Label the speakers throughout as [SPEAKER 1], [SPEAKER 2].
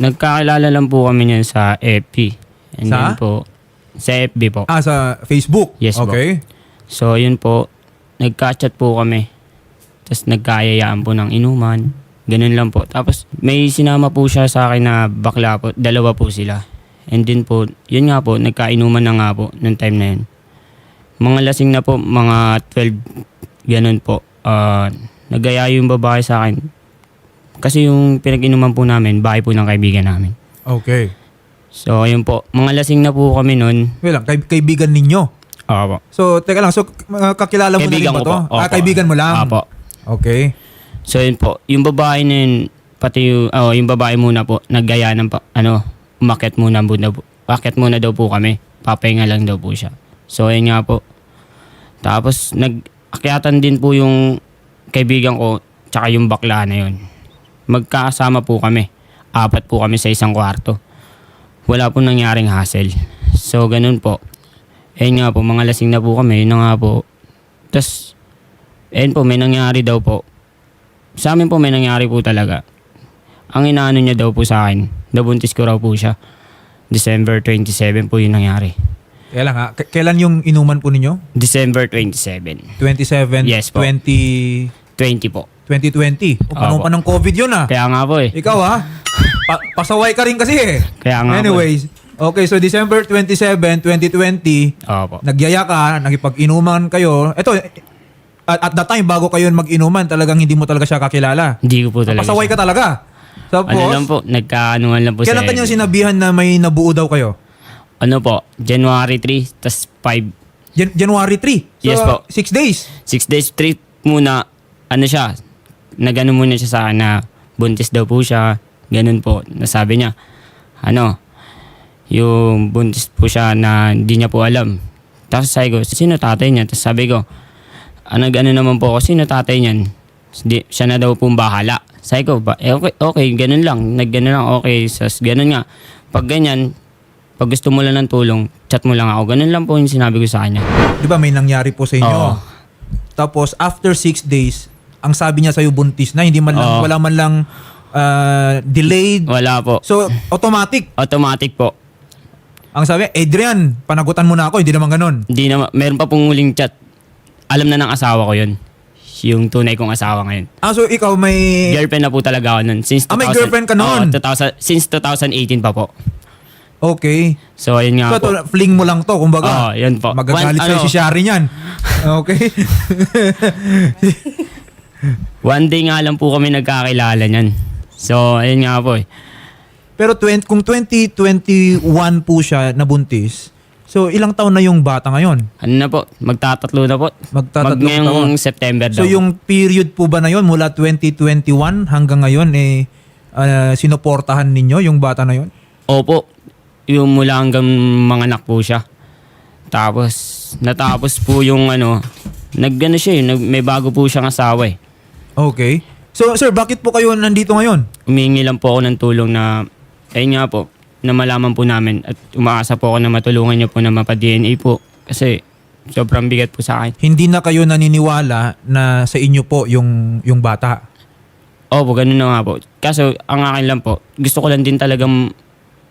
[SPEAKER 1] Nagkakilala lang po kami niyan sa FB. And
[SPEAKER 2] Sa?
[SPEAKER 1] then po, sa FB po.
[SPEAKER 2] Ah, sa Facebook?
[SPEAKER 1] Yes po.
[SPEAKER 2] Okay.
[SPEAKER 1] So, yun po, nagka-chat po kami. Tapos nagkayayaan po ng inuman. Ganun lang po. Tapos may sinama po siya sa akin na bakla po. Dalawa po sila. And then po, yun nga po, nagkainuman na nga po nung time na yun. Mga lasing na po, mga 12, ganun po. Ah, nagaya yung babae sa akin. Kasi yung pinag-inuman po namin, bahay po ng kaibigan namin.
[SPEAKER 2] Okay.
[SPEAKER 1] So, ayun po. Mga lasing na po kami nun.
[SPEAKER 2] Wait lang, kay- kaibigan ninyo.
[SPEAKER 1] Oo po.
[SPEAKER 2] So, teka lang. So, uh, kakilala mo
[SPEAKER 1] Kaibigan
[SPEAKER 2] na rin ba to?
[SPEAKER 1] po.
[SPEAKER 2] Ah,
[SPEAKER 1] Opo.
[SPEAKER 2] kaibigan mo lang?
[SPEAKER 1] Opo.
[SPEAKER 2] Okay.
[SPEAKER 1] So yun po, yung babae na yun, pati yung, oh, yung babae muna po, naggaya ng, pa, ano, umakyat muna, muna po. Umakyat muna daw po kami. Papahinga lang daw po siya. So yun nga po. Tapos nag-akyatan din po yung kaibigan ko, tsaka yung bakla na yun. Magkakasama po kami. Apat po kami sa isang kwarto. Wala po nangyaring hassle. So ganun po. Ayun nga po, mga lasing na po kami, yun na nga po. Tapos, ayun po, may nangyari daw po. Sa amin po may nangyari po talaga. Ang inaano niya daw po sa akin, nabuntis ko raw po siya. December 27 po yung nangyari.
[SPEAKER 2] Kaya lang ha. K- kailan yung inuman po ninyo?
[SPEAKER 1] December 27.
[SPEAKER 2] 27,
[SPEAKER 1] Yes po.
[SPEAKER 2] 20,
[SPEAKER 1] 20 po.
[SPEAKER 2] 2020. O, panahon
[SPEAKER 1] Opo.
[SPEAKER 2] pa ng COVID yun ah.
[SPEAKER 1] Kaya nga po eh.
[SPEAKER 2] Ikaw ha. Pa- pasaway ka rin kasi eh.
[SPEAKER 1] Kaya nga
[SPEAKER 2] Anyways. Okay, so December 27, 2020,
[SPEAKER 1] po. eh. Opo.
[SPEAKER 2] nagyaya ka, nakipag-inuman kayo. Ito, at, at that time, bago kayo mag-inuman, talagang hindi mo talaga siya kakilala.
[SPEAKER 1] Hindi ko po talaga.
[SPEAKER 2] Pasaway
[SPEAKER 1] siya.
[SPEAKER 2] ka talaga. Tapos,
[SPEAKER 1] Ano lang po, nagkaanuhan lang po
[SPEAKER 2] kailan
[SPEAKER 1] sa
[SPEAKER 2] kanya sinabihan na may nabuo daw kayo?
[SPEAKER 1] Ano po, January 3, tas 5,
[SPEAKER 2] Jan- January 3. So,
[SPEAKER 1] Yes po.
[SPEAKER 2] 6 days.
[SPEAKER 1] 6 days straight muna, ano siya, nagano muna siya sa akin na buntis daw po siya. Ganun po, nasabi niya. Ano, yung buntis po siya na hindi niya po alam. Tapos sabi ko, sino tatay niya? Tapos sabi ko, ah, nag-ano naman po ako, sino tatay niyan? Di, siya na daw pong bahala. Sabi ko, ba, eh, okay, okay, ganun lang. Nag ganun lang, okay. Sas, ganun nga. Pag ganyan, pag gusto mo lang ng tulong, chat mo lang ako. Ganun lang po yung sinabi ko sa kanya.
[SPEAKER 2] Di ba may nangyari po sa inyo?
[SPEAKER 1] Oo.
[SPEAKER 2] Tapos, after 6 days, ang sabi niya sa'yo buntis na, hindi man lang,
[SPEAKER 1] Oo.
[SPEAKER 2] wala man lang ah, delayed.
[SPEAKER 1] Wala po.
[SPEAKER 2] So, automatic.
[SPEAKER 1] Automatic po.
[SPEAKER 2] Ang sabi, Adrian, panagutan mo na ako. Hindi naman ganun.
[SPEAKER 1] Hindi na, meron pa pong huling chat. Alam na ng asawa ko yun. Yung tunay kong asawa ngayon.
[SPEAKER 2] Ah, so ikaw may...
[SPEAKER 1] Girlfriend na po talaga ako nun. Since
[SPEAKER 2] Ah, may
[SPEAKER 1] 2000
[SPEAKER 2] girlfriend ka nun?
[SPEAKER 1] Oo, 2000, since 2018 pa po.
[SPEAKER 2] Okay.
[SPEAKER 1] So, ayun nga
[SPEAKER 2] So,
[SPEAKER 1] po.
[SPEAKER 2] ito, fling mo lang to, kumbaga.
[SPEAKER 1] Oo, yun po.
[SPEAKER 2] Magagalit
[SPEAKER 1] One-
[SPEAKER 2] sa'yo
[SPEAKER 1] ano,
[SPEAKER 2] si Shari niyan. Okay.
[SPEAKER 1] One day nga lang po kami nagkakilala niyan. So, ayun nga po eh.
[SPEAKER 2] Pero 20, kung 2021 po siya nabuntis, so ilang taon na yung bata ngayon?
[SPEAKER 1] Ano na po, magtatatlo na po. Mag
[SPEAKER 2] Magtatatlong
[SPEAKER 1] ngayong
[SPEAKER 2] taon.
[SPEAKER 1] September
[SPEAKER 2] So
[SPEAKER 1] daw.
[SPEAKER 2] yung period po ba na yon mula 2021 hanggang ngayon eh ah, sinuportahan ninyo yung bata na yon?
[SPEAKER 1] Opo, yung mula hanggang mga anak po siya. Tapos, natapos po yung ano, naggano siya eh, nag, may bago po siyang asawa eh.
[SPEAKER 2] Okay. So sir, bakit po kayo nandito ngayon?
[SPEAKER 1] Humingi lang po ako ng tulong na, ayun nga po, na malaman po namin at umaasa po ako na matulungan niyo po na mapa-DNA po. Kasi sobrang bigat po sa akin.
[SPEAKER 2] Hindi na kayo naniniwala na sa inyo po yung yung bata.
[SPEAKER 1] Opo, ganun na nga po. Kaso, ang akin lang po, gusto ko lang din talagang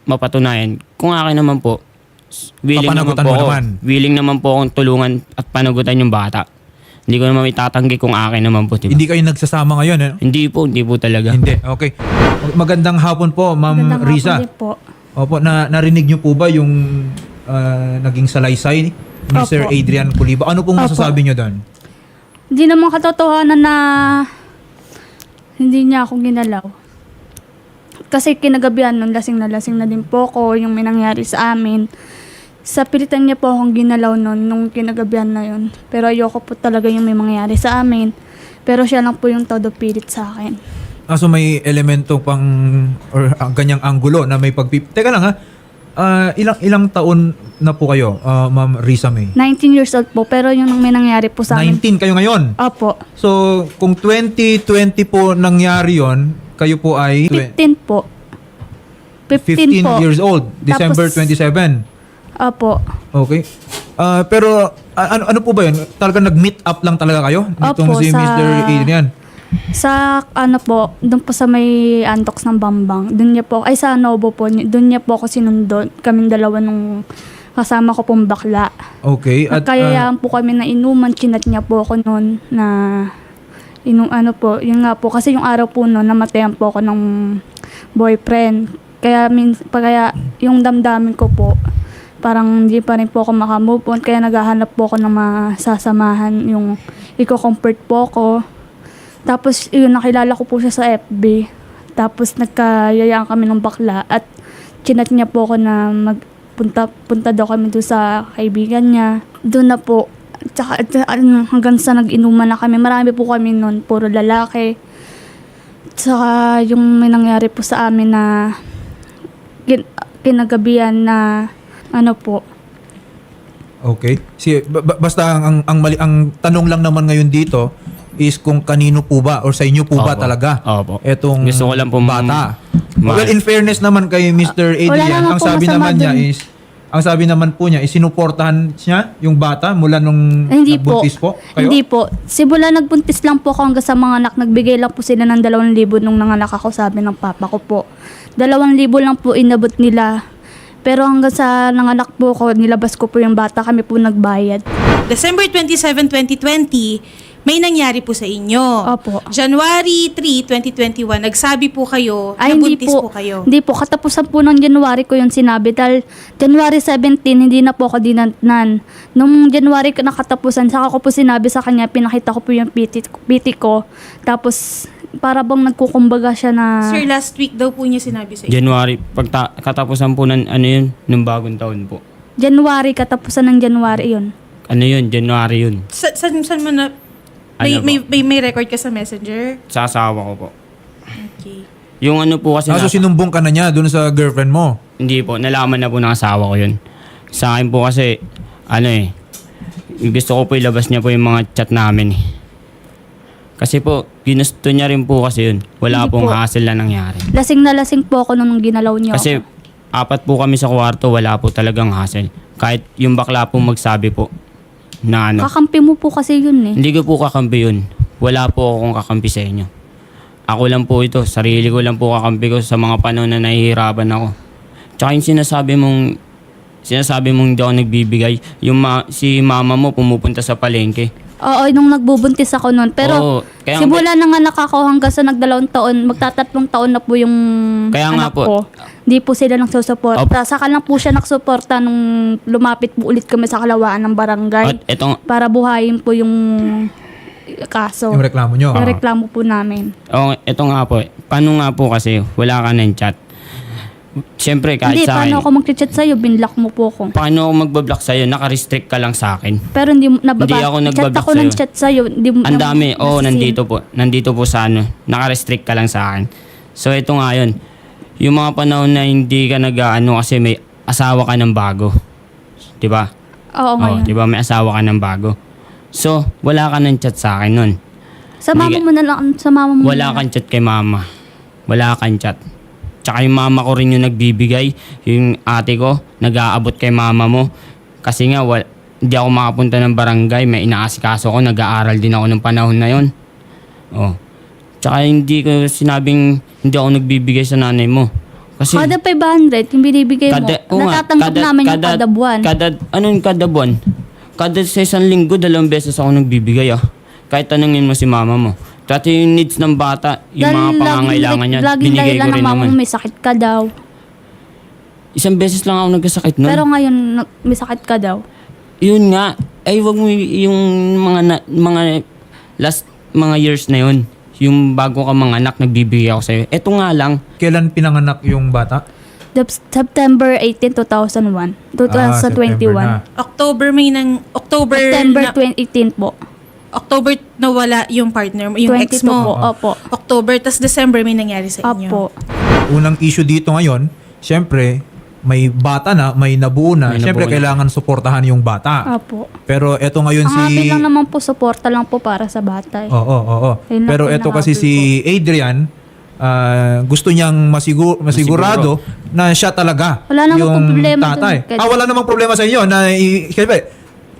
[SPEAKER 1] mapatunayan. Kung akin naman po, willing naman
[SPEAKER 2] Papanagutan
[SPEAKER 1] po
[SPEAKER 2] mo
[SPEAKER 1] ako.
[SPEAKER 2] naman.
[SPEAKER 1] Willing naman po akong tulungan at panagutan yung bata. Hindi ko naman itatanggi kung akin naman po. Diba?
[SPEAKER 2] Hindi kayo nagsasama ngayon eh?
[SPEAKER 1] Hindi po, hindi po talaga.
[SPEAKER 2] Hindi. Okay. Magandang hapon po, Ma'am
[SPEAKER 3] Magandang
[SPEAKER 2] Risa.
[SPEAKER 3] hapon din po.
[SPEAKER 2] Opo, na narinig niyo po ba yung ah, naging salaysay ni Sir
[SPEAKER 3] Opo.
[SPEAKER 2] Adrian Puliba? Ano pong
[SPEAKER 3] Opo.
[SPEAKER 2] masasabi niyo doon?
[SPEAKER 3] Hindi naman katotohanan na hindi niya ako ginalaw. Kasi kinagabihan nun, lasing na lasing na din po ko yung may nangyari sa amin. Sa pilitan niya po akong ginalaw nun nung kinagabihan na yun. Pero ayoko po talaga yung may mangyari sa amin. Pero siya lang po yung todo pilit sa akin.
[SPEAKER 2] Ah, so may elemento pang or ang ganyang anggulo na may pagpip... Teka lang ha. Ah, ilang ilang taon na po kayo, ah, Ma'am Risa May?
[SPEAKER 3] 19 years old po, pero yung may nangyari po sa amin.
[SPEAKER 2] 19 kayo ngayon.
[SPEAKER 3] Opo.
[SPEAKER 2] So, kung 2020 po nangyari yon, kayo po ay
[SPEAKER 3] 15 po. 15,
[SPEAKER 2] 15
[SPEAKER 3] po.
[SPEAKER 2] years old, December
[SPEAKER 3] Tapos-
[SPEAKER 2] 27.
[SPEAKER 3] Opo.
[SPEAKER 2] Okay. Ah, pero ah, ano ano po ba 'yun? Talagang nag-meet up lang talaga kayo nitong
[SPEAKER 3] Opo,
[SPEAKER 2] si
[SPEAKER 3] sa-
[SPEAKER 2] Mr. Adrian.
[SPEAKER 3] Sa ano po, doon po sa may antox ng Bambang, doon niya po, ay sa Novo po, doon niya po ako sinundo, kaming dalawa nung kasama ko pong bakla.
[SPEAKER 2] Okay. At, ah,
[SPEAKER 3] Nagkayayaan po kami na inuman, chinat niya po ako noon na inu ano po, yun nga po, kasi yung araw po noon, namatayan po ako ng boyfriend. Kaya, min, pa- kaya yung damdamin ko po, parang hindi pa rin po ako makamove on. Kaya naghahanap po ako ng masasamahan, yung i-comfort po ako. Tapos, yun, nakilala ko po siya sa FB. Tapos, nagkayayaan kami ng bakla at chinat niya po ako na magpunta punta daw kami doon sa kaibigan niya. Doon na po. Tsaka, ano, hanggang sa nag-inuman na kami. Marami po kami noon, puro lalaki. Tsaka yung may nangyari po sa amin na kin- kinagabihan na ano po,
[SPEAKER 2] Okay. Si ba- ba- basta ang, ang ang mali ang tanong lang naman ngayon dito is kung kanino po ba or sa inyo po ba
[SPEAKER 1] Opo.
[SPEAKER 2] talaga
[SPEAKER 1] Opo.
[SPEAKER 2] etong
[SPEAKER 1] Gusto ko lang po
[SPEAKER 2] bata.
[SPEAKER 1] ma-
[SPEAKER 2] well, in fairness naman kay Mr.
[SPEAKER 3] Ah, wala
[SPEAKER 2] Adrian,
[SPEAKER 3] naman
[SPEAKER 2] ang
[SPEAKER 3] po
[SPEAKER 2] sabi
[SPEAKER 3] masama
[SPEAKER 2] naman niya
[SPEAKER 3] dun.
[SPEAKER 2] is ang sabi naman po niya is sinuportahan niya yung bata mula nung
[SPEAKER 3] Hindi po.
[SPEAKER 2] nagbuntis po. Kayo?
[SPEAKER 3] Hindi po. Simula nagbuntis lang po ako hanggang sa mga anak. Nagbigay lang po sila ng 2,000 nung nanganak ako, sabi ng papa ko po. 2,000 lang po inabot nila. Pero hanggang sa nanganak po ko, nilabas ko po yung bata, kami po nagbayad.
[SPEAKER 4] December 27, 2020, may nangyari po sa inyo.
[SPEAKER 3] Opo.
[SPEAKER 4] January 3, 2021, nagsabi po kayo
[SPEAKER 3] Ay, hindi
[SPEAKER 4] buntis
[SPEAKER 3] po.
[SPEAKER 4] po, kayo.
[SPEAKER 3] Hindi po. Katapusan po ng January ko yung sinabi. Dahil January 17, hindi na po ako dinatnan. Nung January ko nakatapusan, saka ko po sinabi sa kanya, pinakita ko po yung PT, PT ko. Tapos, para bang nagkukumbaga siya na...
[SPEAKER 4] Sir, last week daw po niya sinabi sa inyo.
[SPEAKER 1] January, pagta, katapusan po ng ano yun, ng bagong taon po.
[SPEAKER 3] January, katapusan ng January yun.
[SPEAKER 1] Ano yun, January yun.
[SPEAKER 4] Sa, saan, saan mo na... May,
[SPEAKER 1] Ano po?
[SPEAKER 4] may, may, may record ka sa messenger?
[SPEAKER 1] Sa asawa ko po.
[SPEAKER 4] Okay.
[SPEAKER 1] Yung ano po kasi,
[SPEAKER 2] Ah, so
[SPEAKER 1] nasa-
[SPEAKER 2] sinumbong ka na niya doon sa girlfriend mo.
[SPEAKER 1] hindi po, nalaman na po ng asawa ko yun. Sa akin po kasi, ano eh, gusto ko po ilabas niya po yung mga chat namin eh. Kasi po, ginusto niya rin po kasi yun. Wala
[SPEAKER 3] Hindi
[SPEAKER 1] pong
[SPEAKER 3] po.
[SPEAKER 1] hassle na nangyari.
[SPEAKER 3] Lasing na lasing po ako nung ginalaw niyo
[SPEAKER 1] Kasi
[SPEAKER 3] ako.
[SPEAKER 1] apat po kami sa kwarto, wala po talagang hassle. Kahit yung bakla po magsabi po na ano.
[SPEAKER 3] Kakampi mo po kasi yun eh.
[SPEAKER 1] Hindi ko po kakampi yun. Wala po akong kakampi sa inyo. Ako lang po ito. Sarili ko lang po kakampi ko sa mga panahon na nahihirapan ako. Tsaka yung sinasabi mong sinasabi mong hindi ako nagbibigay. Yung ma- si mama mo pumupunta sa palengke.
[SPEAKER 3] Oo, nung nagbubuntis ako noon. Pero
[SPEAKER 1] Oo, kaya-
[SPEAKER 3] simula na nga ako hanggang sa nagdalawang taon, magtatatlong taon na po yung
[SPEAKER 1] Kaya nga
[SPEAKER 3] anak
[SPEAKER 1] po.
[SPEAKER 3] ko. Hindi po sila nagsusuporta. Saka lang po siya nagsuporta nung lumapit po ulit kami sa kalawaan ng barangay.
[SPEAKER 1] At etong,
[SPEAKER 3] para buhayin po yung kaso.
[SPEAKER 2] Yung reklamo niyo.
[SPEAKER 3] Yung reklamo po namin.
[SPEAKER 1] oh, eto nga po. Paano nga po kasi wala ka ng chat. Siyempre kahit
[SPEAKER 3] hindi,
[SPEAKER 1] sa akin.
[SPEAKER 3] paano ako mag-chat sa'yo? Binlock mo po ako.
[SPEAKER 1] Paano ako magbablock sa'yo? Naka-restrict ka lang sa akin.
[SPEAKER 3] Pero hindi mo nababa.
[SPEAKER 1] Hindi ako
[SPEAKER 3] Chat
[SPEAKER 1] nagbablock
[SPEAKER 3] ako ng
[SPEAKER 1] sa'yo.
[SPEAKER 3] chat sa'yo. Hindi, mo-
[SPEAKER 1] Ang dami. Oo, oh, nandito po. Nandito po sa ano. Naka-restrict ka lang sa akin. So, ito nga yun. Yung mga panahon na hindi ka nag-ano kasi may asawa ka ng bago. Di ba?
[SPEAKER 3] Oo, ngayon.
[SPEAKER 1] di ba? May asawa ka ng bago. So, wala ka ng chat sa akin nun.
[SPEAKER 3] Sa mama
[SPEAKER 1] Hindi
[SPEAKER 3] mo na lang. Sa mama mo
[SPEAKER 1] Wala
[SPEAKER 3] na lang.
[SPEAKER 1] kang chat kay mama. Wala kang chat. Tsaka yung mama ko rin yung nagbibigay. Yung ate ko, nag-aabot kay mama mo. Kasi nga, wal, hindi ako makapunta ng barangay. May inaasikaso ko. Nag-aaral din ako ng panahon na yon. Oh. Tsaka hindi ko sinabing hindi ako nagbibigay sa nanay mo. Kasi
[SPEAKER 3] Kada 500, yung binibigay mo,
[SPEAKER 1] oo nga,
[SPEAKER 3] natatanggap namin yung kada buwan.
[SPEAKER 1] Kada, anong kada buwan? Kada sa isang linggo, dalawang beses ako nagbibigay ah. Kahit tanungin mo si mama mo. Dati yung needs ng bata, yung mga pangangailangan niya,
[SPEAKER 3] laging
[SPEAKER 1] binigay
[SPEAKER 3] dahilan
[SPEAKER 1] ko
[SPEAKER 3] ng
[SPEAKER 1] rin
[SPEAKER 3] mama
[SPEAKER 1] naman.
[SPEAKER 3] mo, may sakit ka daw.
[SPEAKER 1] Isang beses lang ako nagkasakit nun.
[SPEAKER 3] Pero ngayon, nag- may sakit ka daw.
[SPEAKER 1] yun nga, ay wag mo y- yung mga na- mga last mga years na yun. Yung bago ka mga anak, nagbibigay ako sa'yo. Eto nga lang,
[SPEAKER 2] Kailan pinanganak yung bata?
[SPEAKER 3] Dep- September 18, 2001.
[SPEAKER 2] Ah, September
[SPEAKER 3] 2021.
[SPEAKER 2] na.
[SPEAKER 4] October may nang... October
[SPEAKER 3] September
[SPEAKER 4] na,
[SPEAKER 3] 2018 po.
[SPEAKER 4] October nawala yung partner mo, yung
[SPEAKER 3] 22
[SPEAKER 4] ex mo.
[SPEAKER 3] po. Opo.
[SPEAKER 4] October, tas December may nangyari sa inyo.
[SPEAKER 3] Opo.
[SPEAKER 2] Unang issue dito ngayon, syempre, may bata na, may nabuo na.
[SPEAKER 1] May
[SPEAKER 2] Syempre,
[SPEAKER 1] nabuo na.
[SPEAKER 2] kailangan suportahan yung bata.
[SPEAKER 3] Opo.
[SPEAKER 2] Pero eto ngayon
[SPEAKER 3] Ang
[SPEAKER 2] si...
[SPEAKER 3] happy lang naman po, suporta lang po para sa bata. eh.
[SPEAKER 2] Oo, oo, oo.
[SPEAKER 3] Yun lang
[SPEAKER 2] Pero
[SPEAKER 3] po
[SPEAKER 2] eto kasi si Adrian, ah, gusto niyang masigur, masigurado na siya talaga
[SPEAKER 3] Wala namang
[SPEAKER 2] yung
[SPEAKER 3] problema
[SPEAKER 2] tatay.
[SPEAKER 3] dun. Kasi-
[SPEAKER 2] Ah, wala namang problema sa inyo na i- siyempre,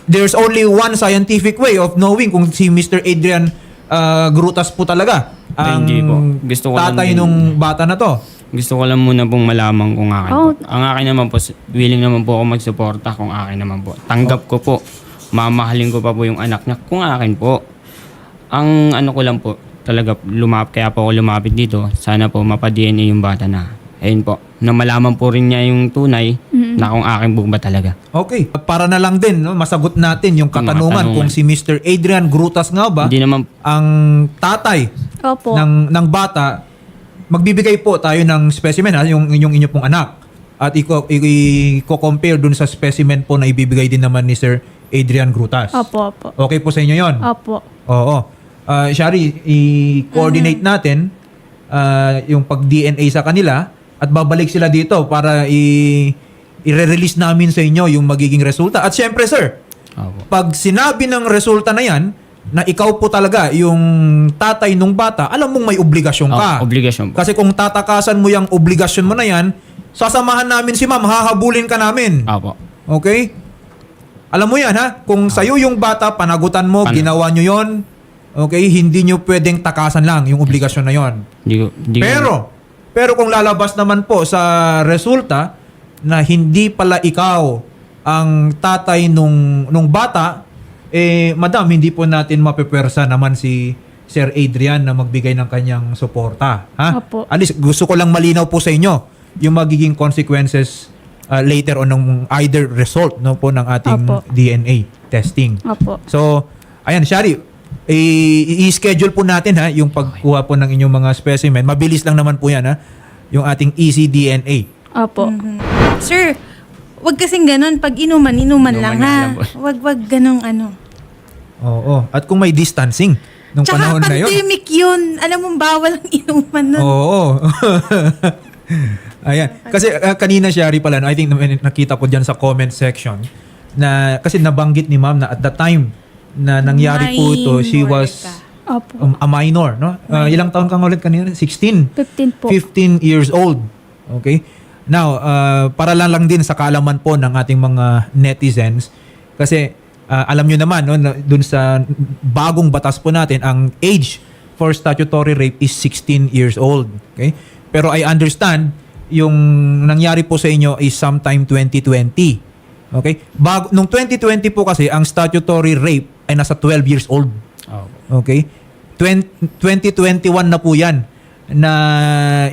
[SPEAKER 2] there's only one scientific way of knowing kung si Mr. Adrian ah, Grutas po talaga ang
[SPEAKER 1] Hindi po. Gusto ko lang
[SPEAKER 2] tatay
[SPEAKER 1] din-
[SPEAKER 2] nung bata na to.
[SPEAKER 1] Gusto ko lang muna pong malaman kung akin
[SPEAKER 3] Oh.
[SPEAKER 1] po. Ang akin naman po, willing naman po ako magsuporta kung akin naman po. Tanggap ko po. Mamahalin ko pa po yung anak niya kung akin po. Ang ano ko lang po, talaga lumap, kaya po ako lumapit dito. Sana po mapa-DNA yung bata na. Ayun po. Na malaman po rin niya yung tunay na kung akin po ba talaga.
[SPEAKER 2] Okay. Para na lang din, no, masagot natin yung katanungan
[SPEAKER 1] tanungan.
[SPEAKER 2] kung si Mr. Adrian Grutas nga ba
[SPEAKER 1] Hindi naman
[SPEAKER 2] ang tatay
[SPEAKER 3] Opo.
[SPEAKER 2] ng ng bata, magbibigay po tayo ng specimen ha, yung yung inyo pong anak. At i-compare dun sa specimen po na ibibigay din naman ni Sir Adrian Grutas.
[SPEAKER 3] Opo, opo.
[SPEAKER 2] Okay po sa inyo 'yon.
[SPEAKER 3] Opo.
[SPEAKER 2] Oo. Ah, Shari, i-coordinate natin ah, yung pag-DNA sa kanila at babalik sila dito para i- i-release namin sa inyo yung magiging resulta. At syempre, sir,
[SPEAKER 1] Opo.
[SPEAKER 2] pag sinabi ng resulta na yan, na ikaw po talaga yung tatay nung bata, alam mong may obligasyon ka.
[SPEAKER 1] Oh, obligasyon po.
[SPEAKER 2] Kasi kung tatakasan mo yung obligasyon mo na yan, sasamahan namin si ma'am, hahabulin ka namin.
[SPEAKER 1] Opo.
[SPEAKER 2] Okay? Alam mo yan ha, kung sa'yo yung bata, panagutan mo,
[SPEAKER 1] Pan-
[SPEAKER 2] ginawa nyo yon okay, hindi nyo pwedeng takasan lang yung obligasyon na yon.
[SPEAKER 1] Hindi ko, hindi ko-
[SPEAKER 2] Pero, pero kung lalabas naman po sa resulta na hindi pala ikaw ang tatay nung, nung bata, eh, madam, hindi po natin mapipwersa naman si Sir Adrian na magbigay ng kanyang suporta. Ha?
[SPEAKER 3] Opo.
[SPEAKER 2] At least, gusto ko lang malinaw po sa inyo yung magiging consequences uh, later on ng either result no, po ng ating
[SPEAKER 3] Opo.
[SPEAKER 2] DNA testing.
[SPEAKER 3] Opo.
[SPEAKER 2] So, ayan, Shari, i-schedule po natin ha, yung pagkuha po ng inyong mga specimen. Mabilis lang naman po yan ha, yung ating ECDNA.
[SPEAKER 3] Opo.
[SPEAKER 4] Sir, wag kasing ganun. Pag inuman, inuman,
[SPEAKER 1] Inuman
[SPEAKER 4] lang ha.
[SPEAKER 1] lang po.
[SPEAKER 4] Wag, wag ganung ano.
[SPEAKER 2] Oo. At kung may distancing nung
[SPEAKER 4] Tsaka
[SPEAKER 2] panahon na yun.
[SPEAKER 4] pandemic yun. Alam mo, bawal ang inuman nun.
[SPEAKER 2] Oo. Ayan. Kasi uh, kanina, Shari pala, no, I think na- nakita ko dyan sa comment section na kasi nabanggit ni ma'am na at the time na nangyari po ito, she
[SPEAKER 4] Minor
[SPEAKER 2] was
[SPEAKER 4] ka.
[SPEAKER 3] Opo.
[SPEAKER 2] um, a minor, no? Uh, ilang taon kang ulit kanina? 16?
[SPEAKER 3] 15 po.
[SPEAKER 2] 15 years old. Okay? Now, uh, para lang lang din sa kaalaman po ng ating mga netizens, kasi uh, alam nyo naman, no, na, dun sa bagong batas po natin, ang age for statutory rape is 16 years old. Okay? Pero I understand, yung nangyari po sa inyo is sometime 2020. Okay? Bago, nung 2020 po kasi, ang statutory rape ay nasa 12 years old.
[SPEAKER 1] Opo.
[SPEAKER 2] Okay? 20, 2021 na po yan na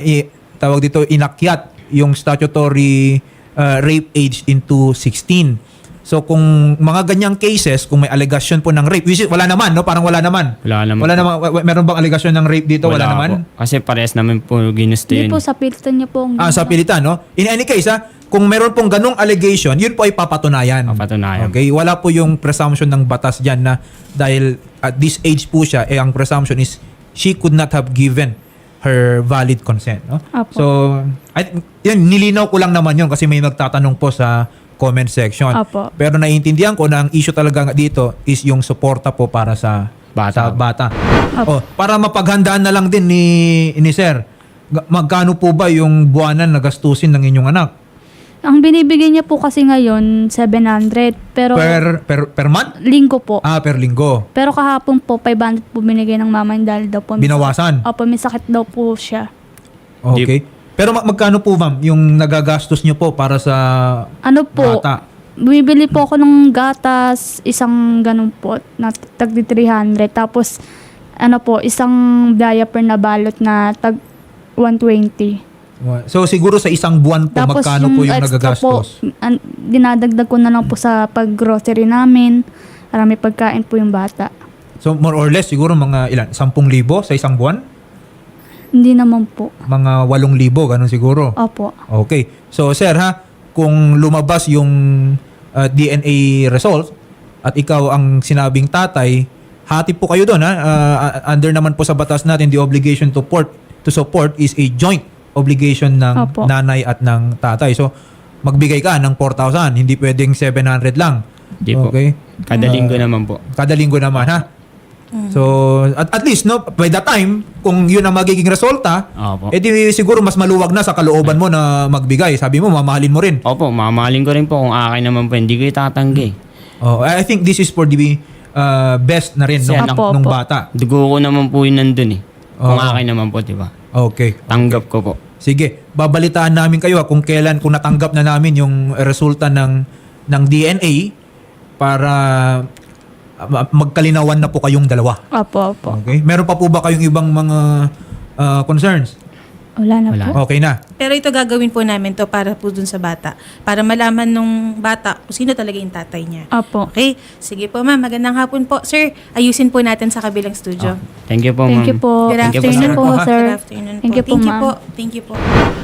[SPEAKER 2] i, tawag dito inakyat yung statutory uh, rape age into 16. So kung mga ganyang cases, kung may allegation po ng rape, which is, wala naman, no? Parang wala naman.
[SPEAKER 1] Wala naman
[SPEAKER 2] Wala naman. wa- Meron bang allegation ng rape dito? Wala, naman.
[SPEAKER 1] po. Kasi parehas naman po ginusto
[SPEAKER 3] Hindi
[SPEAKER 1] yun.
[SPEAKER 3] po, sa pilitan niya po. ang
[SPEAKER 2] Ah, sa pilitan, no? In any case, ha, kung meron pong ganong allegation, yun po ay papatunayan.
[SPEAKER 1] Papatunayan.
[SPEAKER 2] Okay? Wala po yung presumption ng batas dyan na dahil at this age po siya, eh, ang presumption is she could not have given her valid consent. No?
[SPEAKER 3] Apo.
[SPEAKER 2] So, I, yan, nilinaw ko lang naman yun kasi may magtatanong po sa comment section.
[SPEAKER 3] Apo.
[SPEAKER 2] Pero naiintindihan ko na ang issue talaga dito is yung suporta po para sa
[SPEAKER 1] Bata.
[SPEAKER 2] Sa bata.
[SPEAKER 3] Apo.
[SPEAKER 2] Oh, para mapaghandaan na lang din ni, ni Sir, magkano po ba yung buwanan na gastusin ng inyong anak?
[SPEAKER 3] Ang binibigay niya po kasi ngayon, 700. Pero
[SPEAKER 2] Per, per, per month?
[SPEAKER 3] linggo po.
[SPEAKER 2] Ah, per linggo.
[SPEAKER 3] Pero kahapon po, 500 po binigay ng mama niya dahil daw po. may
[SPEAKER 2] Binawasan?
[SPEAKER 3] sakit. Opo, may sakit daw po siya.
[SPEAKER 2] Okay. Pero ma- magkano po ma'am yung nagagastos nyo po para sa
[SPEAKER 3] Ano po,
[SPEAKER 2] bata?
[SPEAKER 3] bumibili po ako ng gatas, isang ganun po, na tag 300. Tapos, ano po, isang diaper na balot na tag 120.
[SPEAKER 2] So siguro sa isang buwan po,
[SPEAKER 3] Tapos
[SPEAKER 2] magkano po yung
[SPEAKER 3] extra
[SPEAKER 2] nagagastos?
[SPEAKER 3] Po, an- dinadagdag ko na lang po sa pag-grocery namin para may pagkain po yung bata.
[SPEAKER 2] So more or less siguro mga ilan? 10,000 sa isang buwan?
[SPEAKER 3] Hindi naman po.
[SPEAKER 2] Mga 8,000, ganun siguro.
[SPEAKER 3] Opo.
[SPEAKER 2] Okay. So sir ha, kung lumabas yung uh, DNA result at ikaw ang sinabing tatay, hati po kayo doon ha. Uh, under naman po sa batas natin, the obligation to support to support is a joint obligation ng
[SPEAKER 3] Opo.
[SPEAKER 2] nanay at ng tatay. So magbigay ka ng 4,000, hindi pwedeng 700 lang.
[SPEAKER 1] Di po.
[SPEAKER 2] Okay?
[SPEAKER 1] Kada linggo naman po.
[SPEAKER 2] Kada linggo naman ha. So at, at least no by the time kung yun ang magiging resulta,
[SPEAKER 1] Opo.
[SPEAKER 2] eh di siguro mas maluwag na sa kalooban mo na magbigay. Sabi mo mamahalin mo rin.
[SPEAKER 1] Opo, mamahalin ko rin po kung akin naman po. Hindi ko itatanggi.
[SPEAKER 2] Oh, I think this is for the ah, best na rin
[SPEAKER 1] Si
[SPEAKER 2] nung,
[SPEAKER 1] anak.
[SPEAKER 2] nung bata.
[SPEAKER 1] Dugo ko naman po yun nandun eh. Kung
[SPEAKER 2] Oo.
[SPEAKER 1] akin naman po, di ba?
[SPEAKER 2] Okay.
[SPEAKER 1] Tanggap ko po.
[SPEAKER 2] Sige, babalitaan namin kayo kung kailan kung natanggap na namin yung resulta ng ng DNA para ah, ma- magkalinawan na po kayong dalawa.
[SPEAKER 3] Opo, opo.
[SPEAKER 2] Okay? Meron pa po ba kayong ibang mga ah, concerns?
[SPEAKER 3] Wala na
[SPEAKER 1] Wala.
[SPEAKER 3] po.
[SPEAKER 2] Okay na.
[SPEAKER 4] Pero ito gagawin po namin to para po dun sa bata. Para malaman nung bata kung sino talaga yung tatay niya.
[SPEAKER 3] Opo.
[SPEAKER 4] Okay? Sige po ma'am, magandang hapon po. Sir, ayusin po natin sa kabilang studio.
[SPEAKER 1] Thank you po,
[SPEAKER 3] Thank
[SPEAKER 1] ma'am.
[SPEAKER 3] you po.
[SPEAKER 4] Good
[SPEAKER 1] Thank you po,
[SPEAKER 3] Thank you
[SPEAKER 1] sir.
[SPEAKER 3] po,
[SPEAKER 2] po,
[SPEAKER 3] sir.
[SPEAKER 4] Good afternoon
[SPEAKER 3] Thank you po,
[SPEAKER 4] Thank you
[SPEAKER 3] ma'am.
[SPEAKER 4] po. Thank you po.